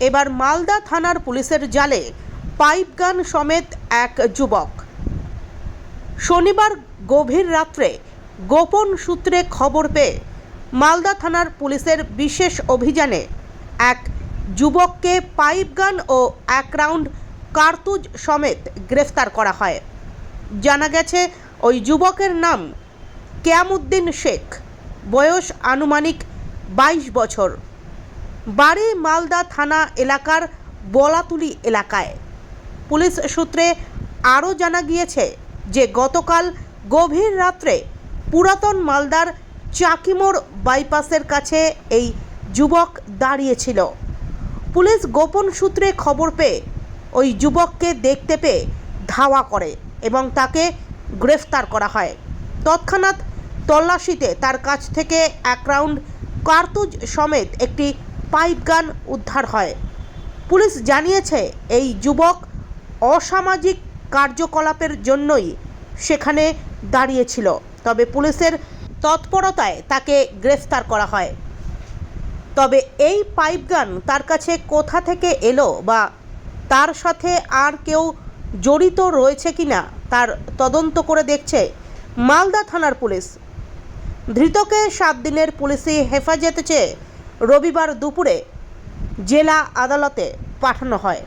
এবার মালদা থানার পুলিশের জালে পাইপ গান সমেত এক যুবক। শনিবার গভীর রাত্রে গোপন সূত্রে খবর পেয়ে মালদা থানার পুলিশের বিশেষ অভিযানে এক যুবককে পাইপ গান ও এক রাউন্ড কার্তুজ সমেত গ্রেফতার করা হয়। জানা গেছে, ওই যুবকের নাম কেয়ামুদ্দিন শেখ, বয়স আনুমানিক বাইশ বছর। বাড়ি মালদা থানা এলাকার বলাতুলি এলাকায়। পুলিশ সূত্রে আরও জানা গিয়েছে যে গতকাল গভীর রাত্রে পুরাতন মালদার চাকিমোড় বাইপাসের কাছে এই যুবক দাঁড়িয়েছিল। পুলিশ গোপন সূত্রে খবর পেয়ে ওই যুবককে দেখতে পেয়ে ধাওয়া করে এবং তাকে গ্রেফতার করা হয়। তৎক্ষণাৎ তল্লাশিতে তার কাছ থেকে এক রাউন্ড কার্তুজ সমেত একটি পাইপ গান উদ্ধার হয়। পুলিশ জানিয়েছে, এই যুবক অসামাজিক কার্যকলাপের জন্যই সেখানে দাঁড়িয়েছিল, তবে পুলিশের তৎপরতায় তাকে গ্রেফতার করা হয়। তবে এই পাইপ গান তার কাছে কোথা থেকে এলো বা তার সাথে আর কেউ জড়িত রয়েছে কিনা, তার তদন্ত করে দেখছে মালদা থানার পুলিশ। ধৃতকে সাত দিনের পুলিশি হেফাজতে চেয়ে রবিবার দুপুরে জেলা আদালতে পাঠানো হয়।